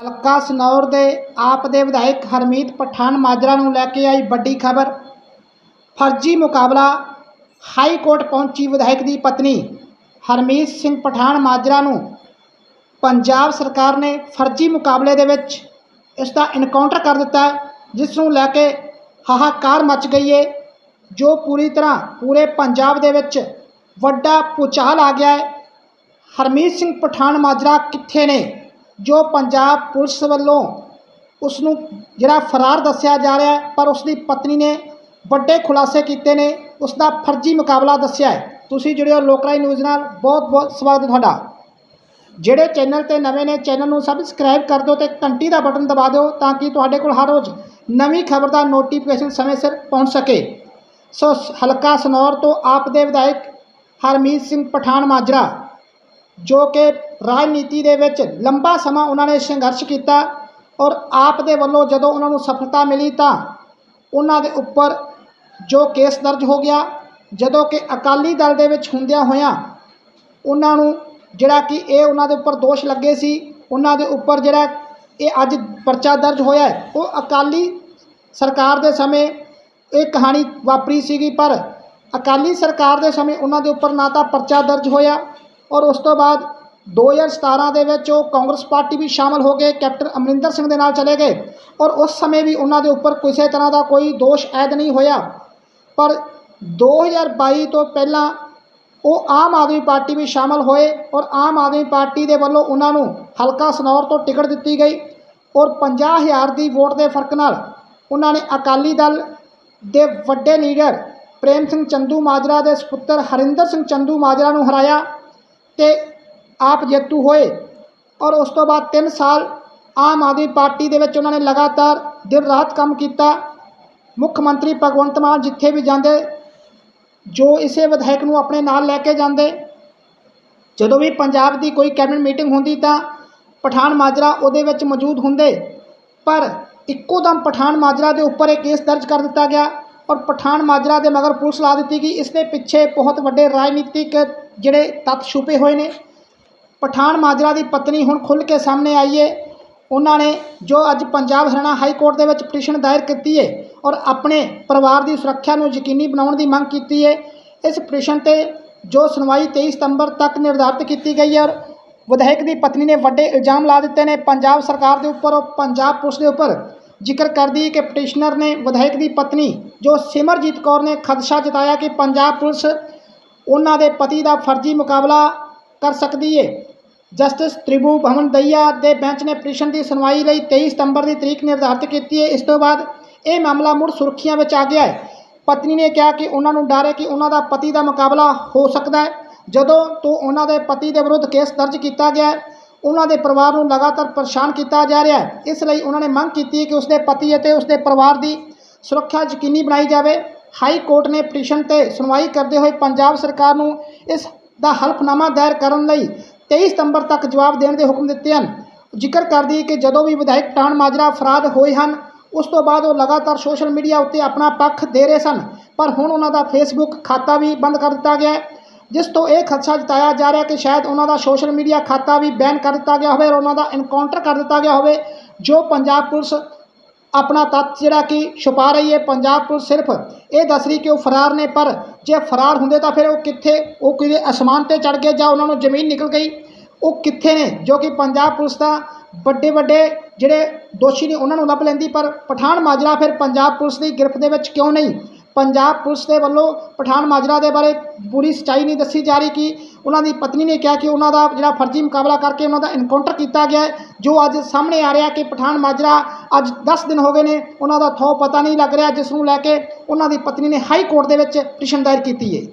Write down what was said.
ਹਲਕਾ ਸਨੌਰ ਦੇ ਆਪ ਦੇ ਵਿਧਾਇਕ ਹਰਮੀਤ ਪਠਾਨ ਮਾਜਰਾ ਨੂੰ ਲੈ ਕੇ ਆਈ ਵੱਡੀ ਖਬਰ। ਫਰਜ਼ੀ ਮੁਕਾਬਲਾ, ਹਾਈ ਕੋਰਟ ਪਹੁੰਚੀ ਵਿਧਾਇਕ ਦੀ ਪਤਨੀ ਹਰਮੀਤ ਸਿੰਘ ਪਠਾਨ ਮਾਜਰਾ ਨੂੰ। ਪੰਜਾਬ ਸਰਕਾਰ ਨੇ ਫਰਜ਼ੀ ਮੁਕਾਬਲੇ ਦੇ ਵਿੱਚ ਇਸ ਦਾ ਇਨਕਾਊਂਟਰ ਕਰ ਦਿੱਤਾ ਜਿਸ ਨੂੰ ਲੈ ਕੇ ਹਾਹਾਕਾਰ ਮਚ ਗਈ ਹੈ, ਜੋ ਪੂਰੀ ਤਰ੍ਹਾਂ ਪੂਰੇ ਪੰਜਾਬ ਦੇ ਵਿੱਚ ਵੱਡਾ ਭੂਚਾਲ ਆ ਗਿਆ ਹੈ। ਹਰਮੀਤ ਸਿੰਘ ਪਠਾਨ ਮਾਜਰਾ ਕਿੱਥੇ ਨੇ? ਜੋ ਪੰਜਾਬ ਪੁਲਿਸ ਵੱਲੋਂ ਉਸ ਨੂੰ ਜਿਹੜਾ ਫਰਾਰ ਦੱਸਿਆ ਜਾ ਰਿਹਾ ਪਰ ਉਸ ਦੀ ਪਤਨੀ ਨੇ ਵੱਡੇ ਖੁਲਾਸੇ ਕੀਤੇ ਨੇ ਉਸ ਦਾ ਫਰਜ਼ੀ ਮੁਕਾਬਲਾ ਦੱਸਿਆ ਹੈ। ਤੁਸੀਂ ਜੁੜੇ ਹੋ ਲੋਕਰਾਈ ਨਿਊਜ਼ ਨਾਲ, ਬਹੁਤ ਬਹੁਤ ਸਵਾਗਤ ਤੁਹਾਡਾ। ਜਿਹੜੇ ਚੈਨਲ ਤੇ ਨਵੇਂ ਨੇ, ਚੈਨਲ ਨੂੰ ਸਬਸਕ੍ਰਾਈਬ ਕਰ ਦਿਓ ਤੇ ਘੰਟੀ ਦਾ ਬਟਨ ਦਬਾ ਦਿਓ ਤਾਂ ਕਿ ਤੁਹਾਡੇ ਕੋਲ ਹਰ ਰੋਜ਼ ਨਵੀਂ ਖਬਰ ਦਾ ਨੋਟੀਫਿਕੇਸ਼ਨ ਸਮੇਂ ਸਿਰ ਪਹੁੰਚ ਸਕੇ। ਸੋ, ਹਲਕਾ ਸਨੌਰ ਤੋਂ ਆਪ ਦੇ ਵਿਧਾਇਕ ਹਰਮੀਤ ਸਿੰਘ ਪਠਾਨ ਮਾਜਰਾ ਜੋ ਕਿ ਰਾਜਨੀਤੀ ਦੇ ਵਿੱਚ ਲੰਬਾ ਸਮਾਂ ਉਹਨਾਂ ਨੇ ਸੰਘਰਸ਼ ਕੀਤਾ ਔਰ ਆਪ ਦੇ ਵੱਲੋਂ ਜਦੋਂ ਉਹਨਾਂ ਨੂੰ ਸਫਲਤਾ ਮਿਲੀ ਤਾਂ ਉਹਨਾਂ ਦੇ ਉੱਪਰ ਜੋ ਕੇਸ ਦਰਜ ਹੋ ਗਿਆ, ਜਦੋਂ ਕਿ ਅਕਾਲੀ ਦਲ ਦੇ ਵਿੱਚ ਹੁੰਦਿਆਂ ਹੋਇਆਂ ਉਹਨਾਂ ਨੂੰ ਜਿਹੜਾ ਕਿ ਇਹ ਉਹਨਾਂ ਦੇ ਉੱਪਰ ਦੋਸ਼ ਲੱਗੇ ਸੀ, ਉਹਨਾਂ ਦੇ ਉੱਪਰ ਜਿਹੜਾ ਇਹ ਅੱਜ ਪਰਚਾ ਦਰਜ ਹੋਇਆ ਉਹ ਅਕਾਲੀ ਸਰਕਾਰ ਦੇ ਸਮੇਂ ਇਹ ਕਹਾਣੀ ਵਾਪਰੀ ਸੀਗੀ, ਪਰ ਅਕਾਲੀ ਸਰਕਾਰ ਦੇ ਸਮੇਂ ਉਹਨਾਂ ਦੇ ਉੱਪਰ ਨਾ ਤਾਂ ਪਰਚਾ ਦਰਜ ਹੋਇਆ ਔਰ ਉਸ ਤੋਂ ਬਾਅਦ 2017 ਦੇ ਵਿੱਚ ਉਹ ਕਾਂਗਰਸ ਪਾਰਟੀ ਵੀ ਸ਼ਾਮਲ ਹੋ ਗਏ ਕੈਪਟਨ ਅਮਰਿੰਦਰ ਸਿੰਘ ਦੇ ਨਾਲ ਚਲੇ ਗਏ। ਔਰ ਉਸ ਸਮੇਂ ਵੀ ਉਹਨਾਂ ਦੇ ਉੱਪਰ ਕਿਸੇ ਤਰ੍ਹਾਂ ਦਾ ਕੋਈ ਦੋਸ਼ ਐਦ ਨਹੀਂ ਹੋਇਆ। ਪਰ 2022 ਤੋਂ ਪਹਿਲਾਂ ਉਹ ਆਮ ਆਦਮੀ ਪਾਰਟੀ ਵਿੱਚ ਸ਼ਾਮਲ ਹੋਏ ਔਰ ਆਮ ਆਦਮੀ ਪਾਰਟੀ ਦੇ ਵੱਲੋਂ ਉਹਨਾਂ ਨੂੰ ਹਲਕਾ ਸਨੌਰ ਤੋਂ ਟਿਕਟ ਦਿੱਤੀ ਗਈ ਔਰ 50000 ਦੀ ਵੋਟ ਦੇ ਫ਼ਰਕ ਨਾਲ ਉਹਨਾਂ ਨੇ ਅਕਾਲੀ ਦਲ ਦੇ ਵੱਡੇ ਲੀਡਰ ਪ੍ਰੇਮ ਸਿੰਘ ਚੰਦੂ ਮਾਜਰਾ ਦੇ ਸੁਪੁੱਤਰ ਹਰਿੰਦਰ ਸਿੰਘ ਚੰਦੂ ਮਾਜਰਾ ਨੂੰ ਹਰਾਇਆ। ਤੇ ਆਪ ਜੇਤੂ ਹੋਏ ਔਰ ਉਸ ਤੋਂ ਬਾਅਦ 3 ਸਾਲ ਆਮ ਆਦਮੀ ਪਾਰਟੀ ਦੇ ਵਿੱਚ ਉਹਨਾਂ ਨੇ ਲਗਾਤਾਰ ਦਿਨ ਰਾਤ ਕੰਮ ਕੀਤਾ। ਮੁੱਖ ਮੰਤਰੀ ਭਗਵੰਤ ਮਾਨ ਜਿੱਥੇ ਵੀ ਜਾਂਦੇ, ਜੋ ਇਸੇ ਵਿਧਾਇਕ ਨੂੰ ਆਪਣੇ ਨਾਲ ਲੈ ਕੇ ਜਾਂਦੇ। ਜਦੋਂ ਵੀ ਪੰਜਾਬ ਦੀ ਕੋਈ ਕੈਬਨਿਟ ਮੀਟਿੰਗ ਹੁੰਦੀ ਤਾਂ ਪਠਾਨ ਮਾਜਰਾ ਉਹਦੇ ਵਿੱਚ ਮੌਜੂਦ ਹੁੰਦੇ। ਪਰ ਇੱਕੋ ਦਮ ਪਠਾਨ ਮਾਜਰਾ ਦੇ ਉੱਪਰ ਇਹ ਕੇਸ ਦਰਜ ਕਰ ਦਿੱਤਾ ਗਿਆ। ਔਰ ਪਠਾਨ ਮਾਜਰਾ ਦੇ ਮਗਰ ਪੁਲਿਸ ਲਾ ਦਿੱਤੀ ਗਈ ਇਸ ਦੇ ਪਿੱਛੇ ਬਹੁਤ ਵੱਡੇ ਰਾਜਨੀਤਿਕ ਜਿਹੜੇ ਤੱਤ ਛੁਪੇ ਹੋਏ ਨੇ। ਪਠਾਨ ਮਾਜਰਾ ਦੀ ਪਤਨੀ ਹੁਣ ਖੁੱਲ੍ਹ ਕੇ ਸਾਹਮਣੇ ਆਈ ਹੈ ਉਹਨਾਂ ਨੇ ਜੋ ਅੱਜ ਪੰਜਾਬ ਹਰਿਆਣਾ ਹਾਈ ਕੋਰਟ ਦੇ ਵਿੱਚ ਪਟੀਸ਼ਨ ਦਾਇਰ ਕੀਤੀ ਹੈ ਔਰ ਆਪਣੇ ਪਰਿਵਾਰ ਦੀ ਸੁਰੱਖਿਆ ਨੂੰ ਯਕੀਨੀ ਬਣਾਉਣ ਦੀ ਮੰਗ ਕੀਤੀ ਹੈ ਇਸ ਪਟੀਸ਼ਨ ਤੇ ਜੋ ਸੁਣਵਾਈ 23 ਸਤੰਬਰ ਤੱਕ ਨਿਰਧਾਰਿਤ ਕੀਤੀ ਗਈ ਹੈ ਔਰ ਵਿਧਾਇਕ ਦੀ ਪਤਨੀ ਨੇ ਵੱਡੇ ਇਲਜ਼ਾਮ ਲਾ ਦਿੱਤੇ ਨੇ। ਪੰਜਾਬ ਸਰਕਾਰ ਦੇ ਉੱਪਰ ਔਰ ਪੰਜਾਬ ਪੁਲਿਸ ਦੇ ਉੱਪਰ ਜ਼ਿਕਰ ਕਰਦੀ ਹੈ ਕਿ ਪਟੀਸ਼ਨਰ ਨੇ ਵਿਧਾਇਕ ਦੀ ਪਤਨੀ, ਜੋ ਸਿਮਰਜੀਤ ਕੌਰ ਨੇ ਖਦਸ਼ਾ ਜਤਾਇਆ ਕਿ ਪੰਜਾਬ ਪੁਲਿਸ ਉਹਨਾਂ ਦੇ ਪਤੀ ਦਾ ਫਰਜ਼ੀ ਮੁਕਾਬਲਾ ਕਰ ਸਕਦੀ ਹੈ ਜਸਟਿਸ ਤ੍ਰਿਭੂ ਭਵਨ ਦਈਆ ਦੇ ਬੈਂਚ ਨੇ ਪਟੀਸ਼ਨ ਦੀ ਸੁਣਵਾਈ ਲਈ 23 ਸਤੰਬਰ ਦੀ ਤਰੀਕ ਨਿਰਧਾਰਤ ਕੀਤੀ ਹੈ ਇਸ ਤੋਂ ਬਾਅਦ ਇਹ ਮਾਮਲਾ ਮੁੜ ਸੁਰਖੀਆਂ ਵਿੱਚ ਆ ਗਿਆ ਹੈ ਪਤਨੀ ਨੇ ਕਿਹਾ ਕਿ ਉਹਨਾਂ ਨੂੰ ਡਰ ਹੈ ਕਿ ਉਹਨਾਂ ਦਾ ਪਤੀ ਦਾ ਮੁਕਾਬਲਾ ਹੋ ਸਕਦਾ ਹੈ ਜਦੋਂ ਤੋਂ ਉਹਨਾਂ ਦੇ ਪਤੀ ਦੇ ਵਿਰੁੱਧ ਕੇਸ ਦਰਜ ਕੀਤਾ ਗਿਆ ਉਹਨਾਂ ਦੇ ਪਰਿਵਾਰ ਨੂੰ ਲਗਾਤਾਰ ਪਰੇਸ਼ਾਨ ਕੀਤਾ ਜਾ ਰਿਹਾ ਹੈ। ਇਸ ਲਈ ਉਹਨਾਂ ਨੇ ਮੰਗ ਕੀਤੀ ਕਿ ਉਸਦੇ ਪਤੀ ਅਤੇ ਉਸਦੇ ਪਰਿਵਾਰ ਦੀ ਸੁਰੱਖਿਆ ਯਕੀਨੀ ਬਣਾਈ ਜਾਵੇ। ਹਾਈ ਕੋਰਟ ਨੇ ਪਟੀਸ਼ਨ ਤੇ ਸੁਣਵਾਈ ਕਰਦੇ ਹੋਏ ਪੰਜਾਬ ਸਰਕਾਰ ਨੂੰ ਇਸ ਦਾ ਹਲਫਨਾਮਾ ਦਾਇਰ ਕਰਨ ਲਈ 23 ਸਤੰਬਰ ਤੱਕ ਜਵਾਬ ਦੇਣ ਦੇ ਹੁਕਮ ਦਿੱਤੇ ਹਨ। ਜ਼ਿਕਰ ਕਰਦੀ ਕਿ ਜਦੋਂ ਵੀ ਵਿਧਾਇਕ ਟਾਣ ਮਾਜਰਾ ਫਰਾਦ ਹੋਏ ਹਨ, ਉਸ ਤੋਂ ਬਾਅਦ ਉਹ ਲਗਾਤਾਰ ਸੋਸ਼ਲ ਮੀਡੀਆ ਉੱਤੇ ਆਪਣਾ ਪੱਖ ਦੇ ਰਹੇ ਸਨ। ਪਰ ਹੁਣ ਉਹਨਾਂ ਦਾ ਫੇਸਬੁੱਕ ਖਾਤਾ ਵੀ ਬੰਦ ਕਰ ਦਿੱਤਾ ਗਿਆ ਹੈ। ਜਿਸ ਤੋਂ ਇਹ ਖਦਸ਼ਾ ਜਤਾਇਆ ਜਾ ਰਿਹਾ ਕਿ ਸ਼ਾਇਦ ਉਹਨਾਂ ਦਾ ਸੋਸ਼ਲ ਮੀਡੀਆ ਖਾਤਾ ਵੀ ਬੈਨ ਕਰ ਦਿੱਤਾ ਗਿਆ ਹੋਵੇ ਔਰ ਉਹਨਾਂ ਦਾ ਇਨਕਾਊਂਟਰ ਕਰ ਦਿੱਤਾ ਗਿਆ ਹੋਵੇ, ਜੋ ਪੰਜਾਬ ਪੁਲਿਸ ਆਪਣਾ ਤੱਥ ਜਿਹੜਾ ਕਿ ਛੁਪਾ ਰਹੀ ਹੈ, ਪੰਜਾਬ ਪੁਲਿਸ ਸਿਰਫ ਇਹ ਦੱਸ ਰਹੀ ਕਿ ਉਹ ਫਰਾਰ ਨੇ, ਪਰ ਜੇ ਫਰਾਰ ਹੁੰਦੇ ਤਾਂ ਫਿਰ ਉਹ ਕਿੱਥੇ, ਉਹ ਕਿਤੇ ਅਸਮਾਨ ਤੇ ਚੜ ਗਏ ਜਾਂ ਉਹਨਾਂ ਨੂੰ ਜ਼ਮੀਨ ਨਿਕਲ ਗਈ? ਉਹ ਕਿੱਥੇ ਨੇ? ਜੋ ਕਿ ਪੰਜਾਬ ਪੁਲਿਸ ਦਾ ਵੱਡੇ ਵੱਡੇ ਜਿਹੜੇ ਦੋਸ਼ੀ ਨੇ ਉਹਨਾਂ ਨੂੰ ਲੱਭ ਲੈਂਦੀ, ਪਰ ਪਠਾਨ ਮਾਜਰਾ ਫਿਰ ਪੰਜਾਬ ਪੁਲਿਸ ਦੀ ਗ੍ਰਿਫਤ ਦੇ ਵਿੱਚ ਕਿਉਂ ਨਹੀਂ? ਪੰਜਾਬ ਪੁਲਿਸ ਦੇ ਵੱਲੋਂ ਪਠਾਨ ਮਾਜਰਾ ਦੇ ਬਾਰੇ ਪੂਰੀ ਸਚਾਈ ਨਹੀਂ ਦੱਸੀ ਜਾ ਰਹੀ ਕਿ ਉਹਨਾਂ ਦੀ ਪਤਨੀ ਨੇ ਕਿਹਾ ਕਿ ਉਹਨਾਂ ਦਾ ਜਿਹੜਾ ਫਰਜ਼ੀ ਮੁਕਾਬਲਾ ਕਰਕੇ ਉਹਨਾਂ ਦਾ ਇਨਕਾਊਂਟਰ ਕੀਤਾ ਗਿਆ ਜੋ ਅੱਜ ਸਾਹਮਣੇ ਆ ਰਿਹਾ ਕਿ ਪਠਾਨ ਮਾਜਰਾ ਅੱਜ 10 ਦਿਨ ਹੋ ਗਏ ਨੇ, ਉਹਨਾਂ ਦਾ ਥੋ ਪਤਾ ਨਹੀਂ ਲੱਗ ਰਿਹਾ, ਜਿਸ ਨੂੰ ਲੈ ਕੇ ਉਹਨਾਂ ਦੀ ਪਤਨੀ ਨੇ ਹਾਈ ਕੋਰਟ ਦੇ ਵਿੱਚ ਪਟੀਸ਼ਨ ਦਾਇਰ ਕੀਤੀ ਹੈ।